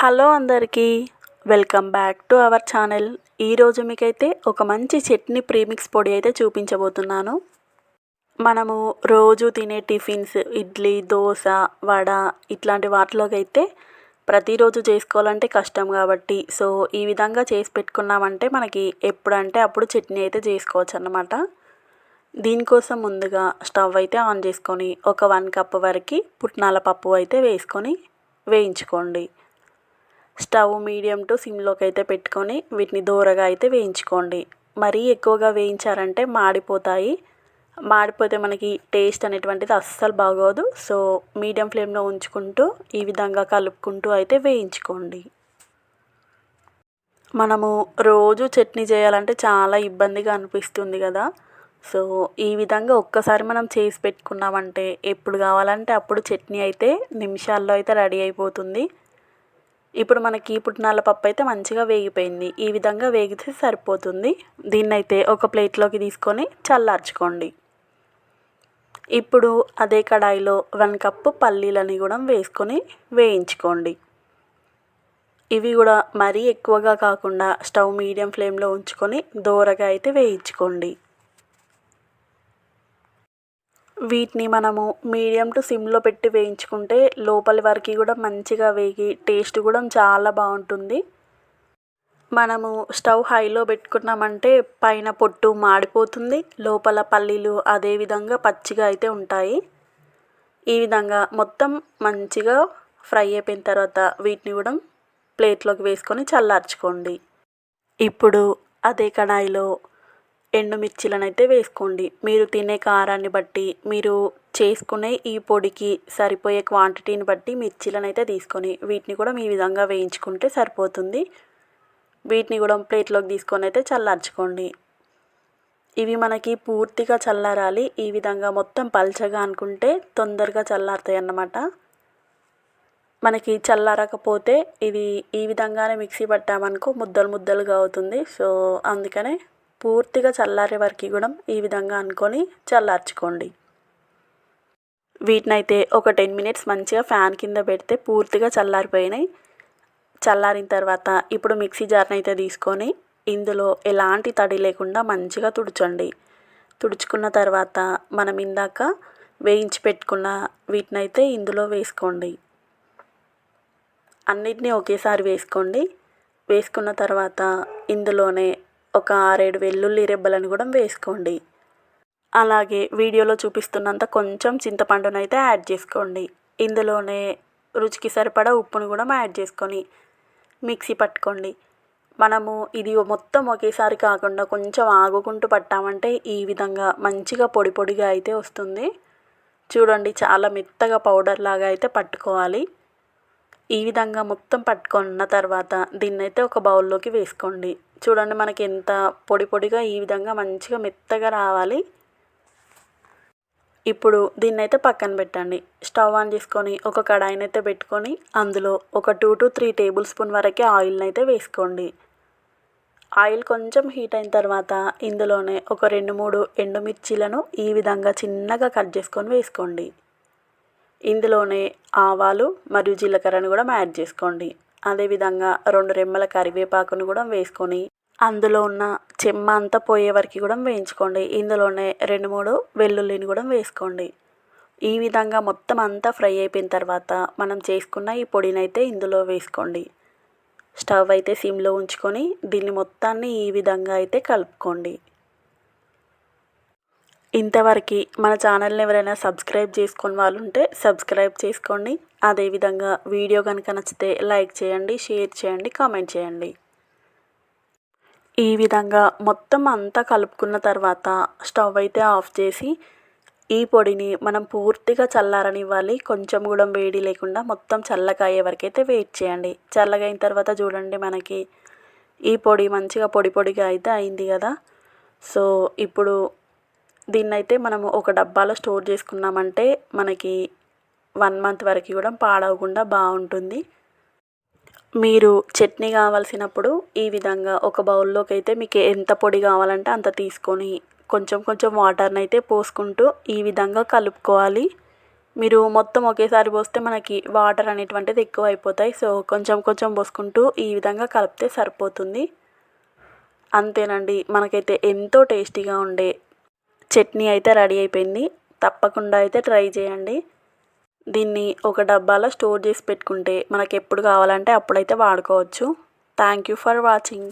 Hello అందరికీ welcome back to our channel. ఈరోజు మీకైతే ఒక మంచి చట్నీ ప్రీమిక్స్ పొడి అయితే చూపించబోతున్నాను. మనము రోజు తినే టిఫిన్స్ ఇడ్లీ దోశ వడ ఇట్లాంటి వాటిలోకి అయితే ప్రతిరోజు చేసుకోవాలంటే కష్టం కాబట్టి సో ఈ విధంగా చేసి పెట్టుకున్నామంటే మనకి ఎప్పుడంటే అప్పుడు చట్నీ అయితే చేసుకోవచ్చు అన్నమాట దీనికోసం ముందుగా స్టవ్ అయితే ఆన్ చేసుకొని ఒక వన్ కప్ వరకు పుట్నాల పప్పు అయితే వేసుకొని వేయించుకోండి. స్టవ్ మీడియం టు సిమ్లోకి అయితే పెట్టుకొని వీటిని దూరగా అయితే వేయించుకోండి. మరీ ఎక్కువగా వేయించారంటే మాడిపోతాయి. మాడిపోతే మనకి టేస్ట్ అనేటువంటిది అస్సలు బాగోదు. సో మీడియం ఫ్లేమ్లో ఉంచుకుంటూ ఈ విధంగా కలుపుకుంటూ అయితే వేయించుకోండి. మనము రోజు చట్నీ చేయాలంటే చాలా ఇబ్బందిగా అనిపిస్తుంది కదా. సో ఈ విధంగా ఒక్కసారి మనం చేసి పెట్టుకున్నామంటే ఎప్పుడు కావాలంటే అప్పుడు చట్నీ అయితే నిమిషాల్లో అయితే రెడీ అయిపోతుంది. ఇప్పుడు మనకి పుట్నాల పప్పు అయితే మంచిగా వేగిపోయింది. ఈ విధంగా వేగితే సరిపోతుంది. దీన్నైతే ఒక ప్లేట్లోకి తీసుకొని చల్లార్చుకోండి. ఇప్పుడు అదే కడాయిలో వన్ కప్పు పల్లీలని కూడా వేసుకొని వేయించుకోండి. ఇవి కూడా మరీ ఎక్కువగా కాకుండా స్టవ్ మీడియం ఫ్లేమ్లో ఉంచుకొని దోరగా అయితే వేయించుకోండి. వీటిని మనము మీడియం టు సిమ్లో పెట్టి వేయించుకుంటే లోపలి వరకు కూడా మంచిగా వేగి టేస్ట్ కూడా చాలా బాగుంటుంది. మనము స్టవ్ హైలో పెట్టుకున్నామంటే పైన పొట్టు మాడిపోతుంది. లోపల పల్లీలు అదేవిధంగా పచ్చిగా అయితే ఉంటాయి. ఈ విధంగా మొత్తం మంచిగా ఫ్రై అయిపోయిన తర్వాత వీటిని కూడా ప్లేట్లోకి వేసుకొని చల్లార్చుకోండి. ఇప్పుడు అదే కడాయిలో ఎండుమిర్చిలనైతే వేసుకోండి. మీరు తినే కారాన్ని బట్టి మీరు చేసుకునే ఈ పొడికి సరిపోయే క్వాంటిటీని బట్టి మిర్చిలనైతే తీసుకొని వీటిని కూడా మీ విధంగా వేయించుకుంటే సరిపోతుంది. వీటిని కూడా ప్లేట్లోకి తీసుకొని అయితే చల్లార్చుకోండి. ఇవి మనకి పూర్తిగా చల్లారాలి. ఈ విధంగా మొత్తం పల్చగా అనుకుంటే తొందరగా చల్లారుతాయి అన్నమాట. మనకి చల్లారకపోతే ఇది ఈ విధంగానే మిక్సీ పట్టామనుకో ముద్దలు ముద్దలుగా అవుతుంది. సో అందుకనే పూర్తిగా చల్లారే వరకు కూడా ఈ విధంగా అనుకొని చల్లార్చుకోండి. వీటినైతే ఒక టెన్ మినిట్స్ మంచిగా ఫ్యాన్ కింద పెడితే పూర్తిగా చల్లారిపోయినాయి. చల్లారిన తర్వాత ఇప్పుడు మిక్సీ జార్ని అయితే తీసుకొని ఇందులో ఎలాంటి తడి లేకుండా మంచిగా తుడుచండి. తుడుచుకున్న తర్వాత మనం ఇందాక వేయించి పెట్టుకున్న వీటినైతే ఇందులో వేసుకోండి. అన్నిటినీ ఒకేసారి వేసుకోండి. వేసుకున్న తర్వాత ఇందులోనే ఒక ఆరేడు వెల్లుల్లి రెబ్బలను కూడా వేసుకోండి. అలాగే వీడియోలో చూపిస్తున్నంత కొంచెం చింతపండును అయితే యాడ్ చేసుకోండి. ఇందులోనే రుచికి సరిపడా ఉప్పును కూడా యాడ్ చేసుకొని మిక్సీ పట్టుకోండి. మనము ఇది మొత్తం ఒకేసారి కాకుండా కొంచెం ఆగుకుంటూ పట్టామంటే ఈ విధంగా మంచిగా పొడి పొడిగా అయితే వస్తుంది. చూడండి చాలా మెత్తగా పౌడర్ లాగా అయితే పట్టుకోవాలి. ఈ విధంగా మొత్తం పట్టుకున్న తర్వాత దీన్నైతే ఒక బౌల్లోకి వేసుకోండి. చూడండి మనకి ఎంత పొడి పొడిగా ఈ విధంగా మంచిగా మెత్తగా రావాలి. ఇప్పుడు దీన్నైతే పక్కన పెట్టండి. స్టవ్ ఆన్ చేసుకొని ఒక కడాయిని అయితే పెట్టుకొని అందులో ఒక two to three tablespoon వరకే ఆయిల్ని అయితే వేసుకోండి. ఆయిల్ కొంచెం హీట్ అయిన తర్వాత ఇందులోనే ఒక రెండు మూడు ఎండుమిర్చీలను ఈ విధంగా చిన్నగా కట్ చేసుకొని వేసుకోండి. ఇందులోనే ఆవాలు మరియు జీలకర్రను కూడా యాడ్ చేసుకోండి. అదేవిధంగా రెండు రెమ్మల కరివేపాకును కూడా వేసుకొని అందులో ఉన్న చెమ్మ అంతా పోయే వరకు కూడా వేయించుకోండి. ఇందులోనే రెండు మూడు వెల్లుల్లిని కూడా వేసుకోండి. ఈ విధంగా మొత్తం అంతా ఫ్రై అయిపోయిన తర్వాత మనం చేసుకున్న ఈ పొడిని అయితే ఇందులో వేసుకోండి. స్టవ్ అయితే సిమ్లో ఉంచుకొని దీన్ని మొత్తాన్ని ఈ విధంగా అయితే కలుపుకోండి. ఇంతవరకు మన ఛానల్ని ఎవరైనా సబ్స్క్రైబ్ చేసుకుని వాళ్ళు ఉంటే సబ్స్క్రైబ్ చేసుకోండి. అదేవిధంగా వీడియో కనుక నచ్చితే లైక్ చేయండి షేర్ చేయండి కామెంట్ చేయండి. ఈ విధంగా మొత్తం అంతా కలుపుకున్న తర్వాత స్టవ్ అయితే ఆఫ్ చేసి ఈ పొడిని మనం పూర్తిగా చల్లారనివ్వాలి. కొంచెం కూడా వేడి లేకుండా మొత్తం చల్లగా అయ్యే వరకైతే వెయిట్ చేయండి. చల్లగా అయిన తర్వాత చూడండి మనకి ఈ పొడి మంచిగా పొడి పొడిగా అయితే అయింది కదా. సో ఇప్పుడు దీన్నైతే మనము ఒక డబ్బాలో స్టోర్ చేసుకున్నామంటే మనకి వన్ మంత్ వరకు కూడా పాడవకుండా బాగుంటుంది. మీరు చట్నీ కావాల్సినప్పుడు ఈ విధంగా ఒక బౌల్లోకి అయితే మీకు ఎంత పొడి కావాలంటే అంత తీసుకొని కొంచెం కొంచెం వాటర్ని అయితే పోసుకుంటూ ఈ విధంగా కలుపుకోవాలి. మీరు మొత్తం ఒకేసారి పోస్తే మనకి వాటర్ అనేటువంటిది ఎక్కువ అయిపోతాయి సో కొంచెం కొంచెం పోసుకుంటూ ఈ విధంగా కలిపితే సరిపోతుంది. అంతేనండి. మనకైతే ఎంతో టేస్టీగా ఉండే చట్నీ అయితే రెడీ అయిపోయింది. తప్పకుండా అయితే ట్రై చేయండి. దీన్ని ఒక డబ్బాలో స్టోర్ చేసి పెట్టుకుంటే మనకి ఎప్పుడు కావాలంటే అప్పుడైతే వాడుకోవచ్చు. Thank you for watching.